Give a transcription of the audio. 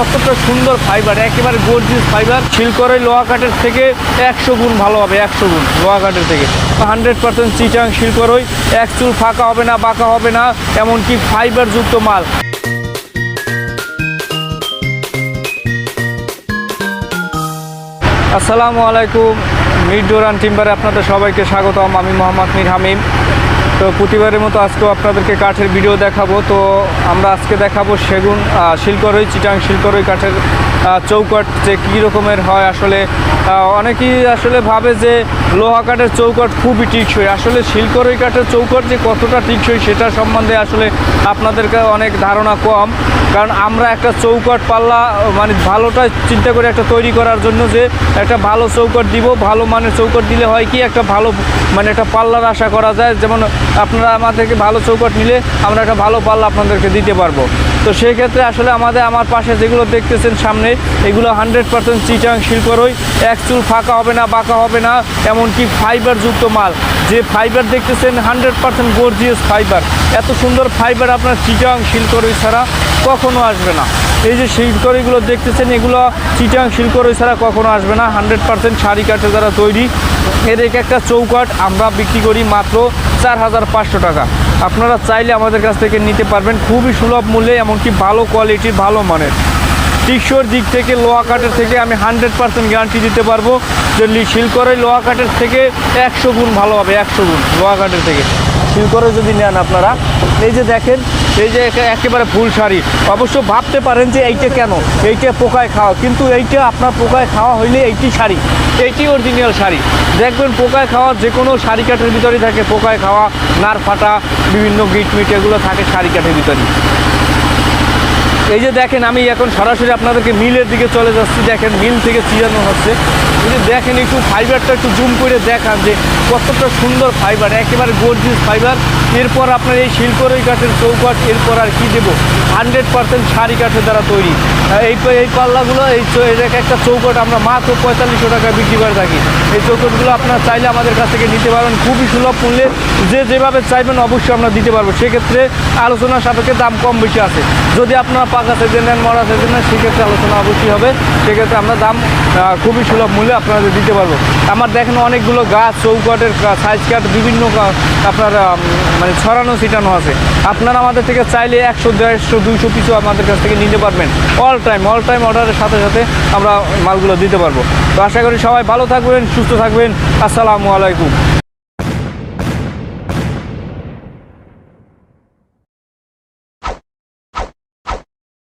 কতটা সুন্দর ফাইবার একেবারে গর্জিয়াস ফাইবার শিলকরে লোহা কাঠের থেকে একশো গুণ ভালো হবে, একশো গুণ লোহা কাঠের থেকে। হান্ড্রেড পার্সেন্ট চিটাং শিলকরই এক চুল ফাঁকা হবে না, বাঁকা হবে না, এমনকি ফাইবারযুক্ত মাল। আসসালামু আলাইকুম, মিড ডোরান টিম্বারে আপনাদের সবাইকে স্বাগতম, আমি মোহাম্মদ মির হামিম। তো প্রতিবারের মতো আজকেও আপনাদেরকে কাঠের ভিডিও দেখাবো। তো আমরা আজকে দেখাবো সেগুন শিলকরই, চিটাং শিলকরই কাঠের চৌকাট যে কী রকমের হয়। আসলে অনেকেই আসলে ভাবে যে লোহা কাঠের চৌকাট খুবই টিকসই। আসলে শিলকরই কাঠের চৌকাট যে কতটা টিকসই সেটা সম্বন্ধে আসলে আপনাদেরকে অনেক ধারণা কম। কারণ আমরা একটা চৌকাঠ পাল্লা মানে ভালোটা চিন্তা করে একটা তৈরি করার জন্য যে একটা ভালো চৌকট দিব, ভালো মানের চৌকট দিলে হয় কি, একটা ভালো মানে একটা পাল্লার আশা করা যায়। যেমন আপনারা আমাদেরকে ভালো চৌকট নিলে আমরা একটা ভালো পাল্লা আপনাদেরকে দিতে পারব। তো সেই ক্ষেত্রে আসলে আমাদের, আমার পাশে যেগুলো দেখতেছেন সামনে, এগুলো হান্ড্রেড পার্সেন্ট চিটাং শিল্পরই এক চুল ফাঁকা হবে না, বাঁকা হবে না, এমনকি ফাইবারযুক্ত মাল। যে ফাইবার দেখতেছেন, হান্ড্রেড পার্সেন্ট গর্জিয়াস ফাইবার। এত সুন্দর ফাইবার আপনার চিটাং শিল্পরই ছাড়া কখনো আসবে না। এই যে শিল্পকরিগুলো দেখতেছেন, এগুলো চিটাং শিল্পরই ছাড়া কখনো আসবে না। হান্ড্রেড পার্সেন্ট শাড়ি কাঠের দ্বারা তৈরি এর এক একটা চৌকাঠ আমরা বিক্রি করি মাত্র চার হাজার পাঁচশো টাকা। আপনারা চাইলে আমাদের কাছ থেকে নিতে পারবেন। খুবই সুলভ মূল্যে, এমনকি ভালো কোয়ালিটির ভালো মানের। টিকসোর দিক থেকে, লোহা কাঠের থেকে আমি হান্ড্রেড পার্সেন্ট গ্যারান্টি দিতে পারব যে শিলকরের লোহা কাঠের থেকে একশো গুণ ভালো হবে, একশো গুণ লোহা কাঠের থেকে। শিলকরে যদি নেন আপনারা, এই যে দেখেন এই যে একে- একেবারে ফুল শাড়ি। অবশ্য ভাবতে পারেন যে এইটা কেন? এইটা পোকায় খাওয়া। কিন্তু এইটা আপনার পোকায় খাওয়া হইলে এইটি শাড়ি। এইটি অরিজিনাল শাড়ি। দেখবেন পোকায় খাওয়া যে কোনো শাড়ি কাঠের ভিতরেই থাকে। পোকায় খাওয়া, নার ফাটা, বিভিন্ন গিট মিট এগুলো থাকে শাড়ি কাঠের ভিতরে এই যে দেখেন, আমি এখন সরাসরি আপনাদেরকে মিলের দিকে চলে যাচ্ছি। দেখেন, মিল থেকে চিরানো হচ্ছে। এই যে দেখেন, একটু ফাইবারটা একটু জুম করে দেখান যে কতটা সুন্দর ফাইবার একেবারে গর্জিয়াস ফাইবার এরপর আপনার এই শিল্পরই কাঠের চৌকাঠ এরপর আর কি দেবো? হান্ড্রেড পার্সেন্ট শাড়ি কাঠের দ্বারা তৈরি। এই এই পাল্লাগুলো, এই একটা চৌকাঠ আমরা মাত্র পঁয়তাল্লিশশো টাকা বিক্রি করে থাকি। এই চৌকটগুলো আপনার চাইলে আমাদের কাছ থেকে নিতে পারবেন। খুবই সুলভ মূল্যে যে যেভাবে চাইবেন অবশ্যই আমরা দিতে পারব। সেক্ষেত্রে আলোচনা সাপেক্ষে দাম কম বেশি আছে। যদি আপনারা পাকা সাইজের নেন, মরা সাইজের নেন, সেক্ষেত্রে আলোচনা অবশ্যই হবে। সেক্ষেত্রে আমরা দাম খুবই সুলভ মূল্যে আপনাদের দিতে পারব। আমার দেখেন অনেকগুলো গাছ চৌকাটের সাইজ কাঠ বিভিন্ন আপনার মানে ছড়ানো, ছিটানো আছে। আপনারা আমাদের থেকে চাইলে একশো, দেড়শো, দুইশো পিছু আমাদের কাছ থেকে নিতে পারবেন। অল টাইম অল টাইম অর্ডারের সাথে সাথে আমরা মালগুলো দিতে পারব। তো আশা করি সবাই ভালো থাকবেন, সুস্থ থাকবেন। আসসালামু আলাইকুম।